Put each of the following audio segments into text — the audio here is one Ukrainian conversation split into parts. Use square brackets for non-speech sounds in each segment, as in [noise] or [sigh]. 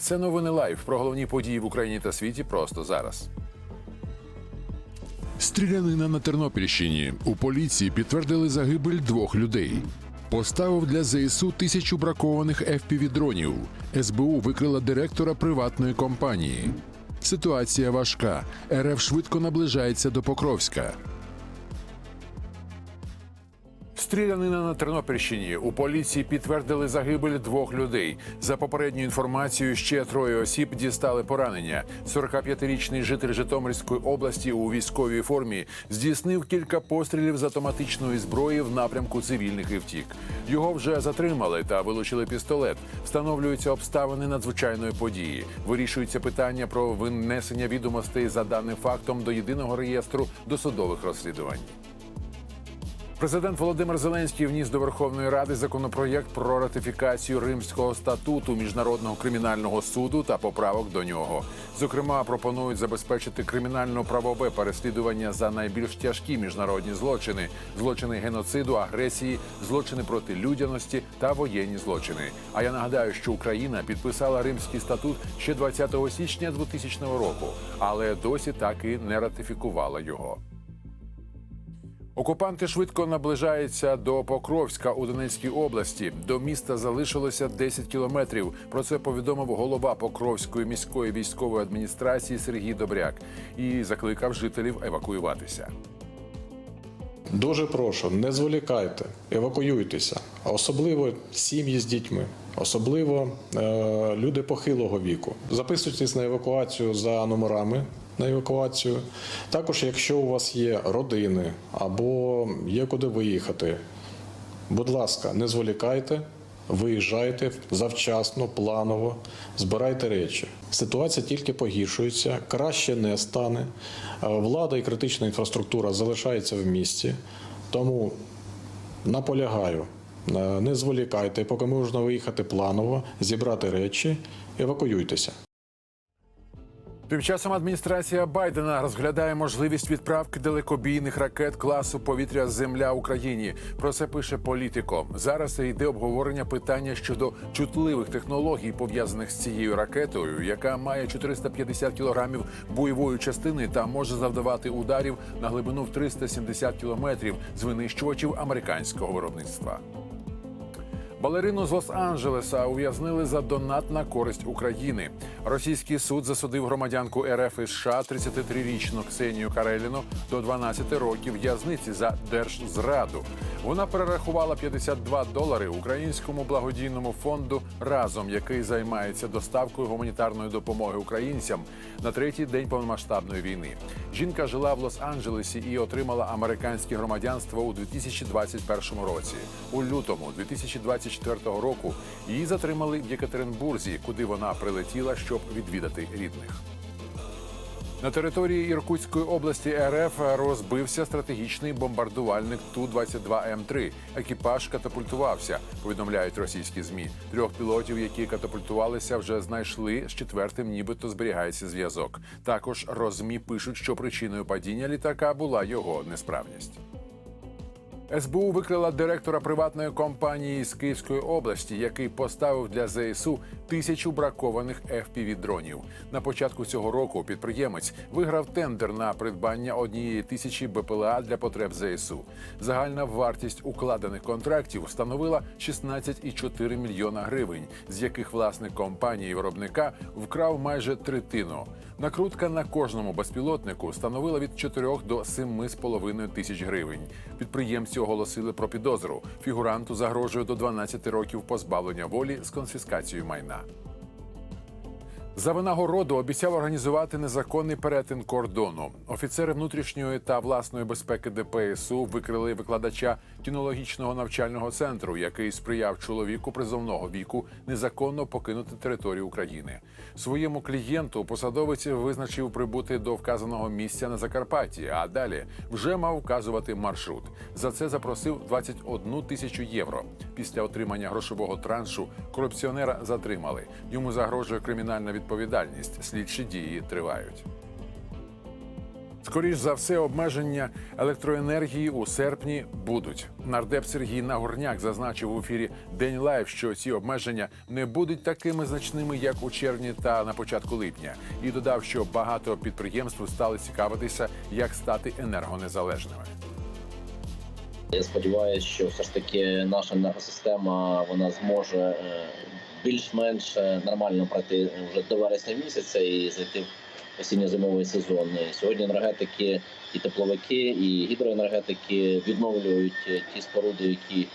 Це новини лайв про головні події в Україні та світі просто зараз. Стрілянина на Тернопільщині. У поліції підтвердили загибель двох людей. Поставив для ЗСУ тисячу бракованих FPV-дронів. СБУ викрила директора приватної компанії. Ситуація важка. РФ швидко наближається до Покровська. Стрілянина на Тернопільщині у поліції підтвердили загибель двох людей. За попередньою інформацією, ще троє осіб дістали поранення. 45-річний житель Житомирської області у військовій формі здійснив кілька пострілів з автоматичної зброї в напрямку цивільних і втік. Його вже затримали та вилучили пістолет. Встановлюються обставини надзвичайної події. Вирішується питання про винесення відомостей за даним фактом до єдиного реєстру досудових розслідувань. Президент Володимир Зеленський вніс до Верховної Ради законопроєкт про ратифікацію Римського статуту міжнародного кримінального суду та поправок до нього. Зокрема, пропонують забезпечити кримінально-правове переслідування за найбільш тяжкі міжнародні злочини: злочини геноциду, агресії, злочини проти людяності та воєнні злочини. А я нагадаю, що Україна підписала Римський статут ще 20 січня 2000 року, але досі так і не ратифікувала його. Окупанти швидко наближаються до Покровська у Донецькій області. До міста залишилося 10 кілометрів. Про це повідомив голова Покровської міської військової адміністрації Сергій Добряк і закликав жителів евакуюватися. Дуже прошу, не зволікайте, евакуюйтеся, особливо сім'ї з дітьми, особливо е, люди похилого віку. Записуйтесь на евакуацію за номерами на евакуацію. Також, якщо у вас є родини або є куди виїхати, будь ласка, не зволікайте. Виїжджайте завчасно, планово, збирайте речі. Ситуація тільки погіршується, краще не стане. Е, Влада і критична інфраструктура залишаються в місті. Тому наполягаю, е, не зволікайте, поки можна виїхати планово, зібрати речі, евакуюйтеся. Тим часом адміністрація Байдена розглядає можливість відправки далекобійних ракет класу повітря Земля Україні. Про це пише політико. Зараз йде обговорення питання щодо чутливих технологій, пов'язаних з цією ракетою, яка має 450 кілограмів бойової частини та може завдавати ударів на глибину в 370 кілометрів з винищувачів американського виробництва. Балерину з Лос-Анджелеса ув'язнили за донат на користь України. Російський суд засудив громадянку РФ і США 33-річну Ксенію Кареліну до 12 років в'язниці за держзраду. Вона перерахувала 52 долари українському благодійному фонду разом, який займається доставкою гуманітарної допомоги українцям на третій день повномасштабної війни. Жінка жила в Лос-Анджелесі і отримала американське громадянство у 2021 році. У лютому 2024 року її затримали в Єкатеринбурзі, куди вона прилетіла, щоб відвідати рідних. На території Іркутської області РФ розбився стратегічний бомбардувальник Ту-22М3. Екіпаж катапультувався, повідомляють російські змі. Трьох пілотів, які катапультувалися, вже знайшли. З четвертим, нібито зберігається зв'язок. Також розмі пишуть, що причиною падіння літака була його несправність. СБУ викрила директора приватної компанії з Київської області, який поставив для ЗСУ тисячу бракованих FPV-дронів. На початку цього року підприємець виграв тендер на придбання однієї тисячі БПЛА для потреб ЗСУ. Загальна вартість укладених контрактів становила 16,4 мільйона гривень, з яких власник компанії виробника вкрав майже третину. Накрутка на кожному безпілотнику становила від 4 до 7,5 тисяч гривень. Підприємці оголосили про підозру. Фігуранту загрожує до 12 років позбавлення волі з конфіскацією майна. За винагороду обіцяв організувати незаконний перетин кордону. Офіцери внутрішньої та власної безпеки ДПСУ викрили викладача кінологічного навчального центру, який сприяв чоловіку призовного віку незаконно покинути територію України. Своєму клієнту посадовець визначив прибути до вказаного місця на Закарпатті, а далі вже мав вказувати маршрут. За це запросив 21 тисячу євро. Після отримання грошового траншу корупціонера затримали. Йому загрожує кримінальна відповідальність. Слідчі дії тривають. Скоріш за все, обмеження електроенергії у серпні будуть. Нардеп Сергій Нагорняк зазначив у ефірі День Лайв, що ці обмеження не будуть такими значними, як у червні та на початку липня, і додав, що багато підприємств стали цікавитися, як стати енергонезалежними. Я сподіваюся, що все ж таки наша енергосистема вона зможе е, більш-менш е, нормально пройти вже до вересня місяця і зайти в осінньо-зимовий сезон. Сьогодні енергетики і тепловики, і гідроенергетики відновлюють е, ті споруди, які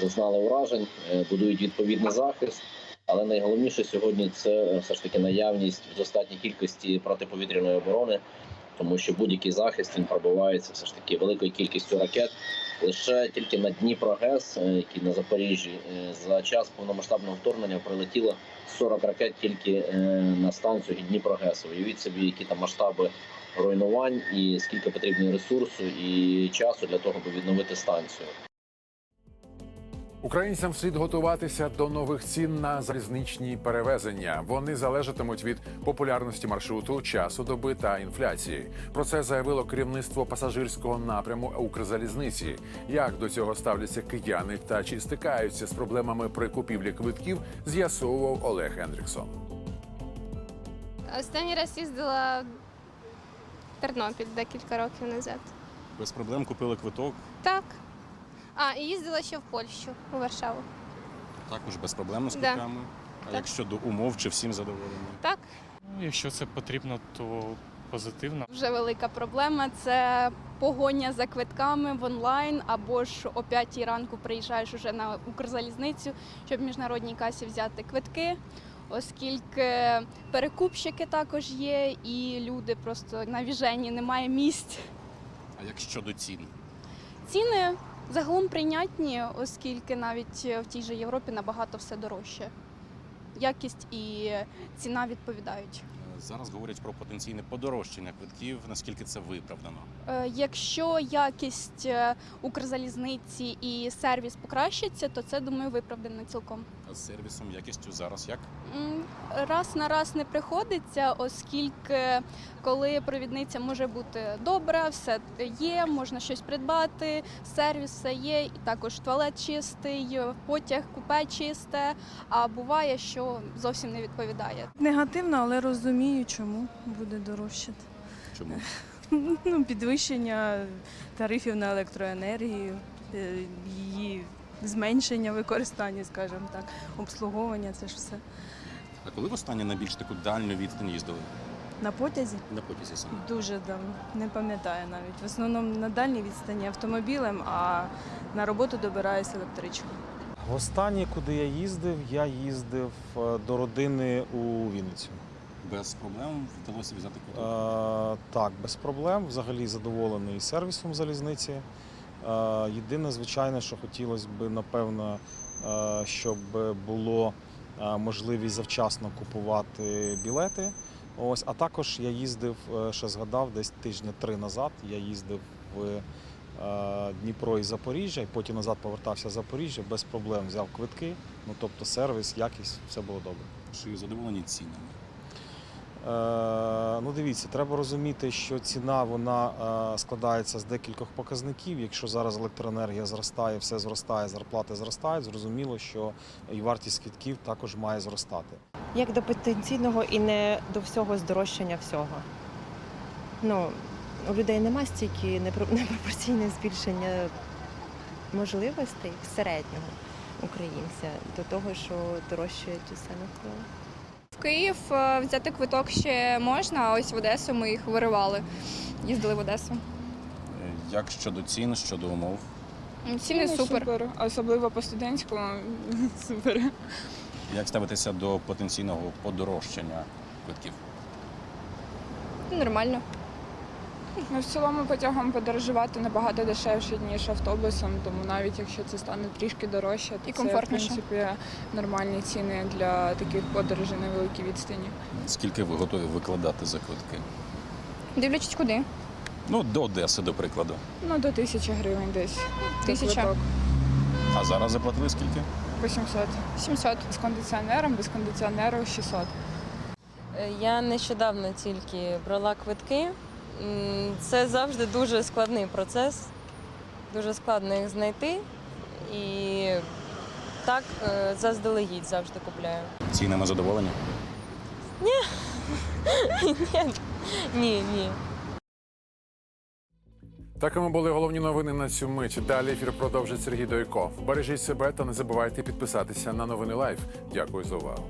зазнали уражень, е, будують відповідний захист. Але найголовніше сьогодні це е, все ж таки наявність в достатній кількості протиповітряної оборони, тому що будь-який захист він пробивається все ж таки великою кількістю ракет. Лише тільки на Дніпро ГЕС, е, який на Запоріжжі, е, за час повномасштабного вторгнення прилетіло 40 ракет тільки е, на станцію Дніпро ГЕС. Уявіть собі, які там масштаби руйнувань і скільки потрібно ресурсу і часу для того, аби відновити станцію. Українцям слід готуватися до нових цін на залізничні перевезення. Вони залежатимуть від популярності маршруту, часу доби та інфляції. Про це заявило керівництво пасажирського напряму Укрзалізниці. Як до цього ставляться кияни та чи стикаються з проблемами при купівлі квитків, з'ясовував Олег Хендріксон. Останній раз їздила в Тернопіль декілька років назад. Без проблем купили квиток, Так. А, і їздила ще в Польщу, у Варшаву. також без проблем з Да. квитками. А Так. якщо до умов, чи всім задоволені? Так, Ну, якщо це потрібно, то позитивно. Вже велика проблема це погоня за квитками в онлайн, або ж о 5 ранку приїжджаєш уже на Укрзалізницю, щоб в міжнародній касі взяти квитки, оскільки перекупщики також є, і люди просто на віжені немає місць. А як щодо цін? Ціни загалом прийнятні, оскільки навіть в тій же Європі набагато все дорожче. Якість і ціна відповідають. Е, Зараз говорять про потенційне подорожчання квитків, наскільки це виправдано. Е, Якщо якість е, Укрзалізниці і сервіс покращиться, то це думаю виправдано цілком. З сервісом, якістю зараз як? Раз на раз не приходиться, оскільки коли провідниця може бути добра, все є, можна щось придбати, сервіс все є, і також туалет чистий, потяг купе чисте. А буває, що зовсім не відповідає. Негативно, але розумію, чому буде дорожчати. Чому? [laughs] Ну, підвищення тарифів на електроенергію, е, її зменшення використання, скажімо так, обслуговування це ж все. А коли востаннє на більш таку дальню відстань їздили? На потязі На потязі саме. дуже давно, не пам'ятаю навіть. В основному на дальній відстані автомобілем, а на роботу добираюся електричкою. Останнє, куди я їздив, я їздив е, до родини у Вінницю. Без проблем вдалося взяти квиток. Е, так, без проблем. Взагалі задоволений сервісом залізниці. Е, єдине, звичайно, що хотілося б, напевно, е, щоб було е, можливість завчасно купувати білети. Ось, а також я їздив, ще згадав, десь тижня три назад. Я їздив в Дніпро і Запоріжжя, і потім назад повертався в Запоріжжя, без проблем взяв квитки. Ну тобто сервіс, якість, все було добре. Чи задоволені цінами? Е, ну, дивіться, треба розуміти, що ціна вона е, складається з декількох показників. Якщо зараз електроенергія зростає, все зростає, зарплати зростають, зрозуміло, що і вартість квітків також має зростати. як до потенційного і не до всього здорожчання всього. Ну, у людей нема стільки непро- непропорційне збільшення можливостей середнього українця до того, що дорожчують усе навколо. В Київ е, взяти квиток ще можна, а ось в Одесу ми їх виривали. Їздили в Одесу. Як щодо цін, щодо умов? Ціни супер. особливо по студентському. [laughs] Супер. Як ставитися до потенційного подорожчання квитків? Нормально. Ну, в цілому потягом подорожувати набагато дешевше, ніж автобусом, тому навіть якщо це стане трішки дорожче, то І це, комфортніше. в принципі, нормальні ціни для таких подорожей на великій відстані. Скільки ви готові викладати за квитки? Дивлячись куди. Ну, до Одеси, до прикладу. Ну, до тисячі гривень десь. за Тисяча? квиток. А зараз заплатили скільки? 800. 700. З кондиціонером, без кондиціонеру 600. Е, Я нещодавно тільки брала квитки Це завжди дуже складний процес, дуже складно їх знайти. І так е, заздалегідь завжди купляю. Цінами задоволені? Ні, [laughs] ні, ні. Такими були головні новини на цю мить. Далі ефір продовжить Сергій Дойко. Бережіть себе та не забувайте підписатися на новини Лайф. Дякую за увагу.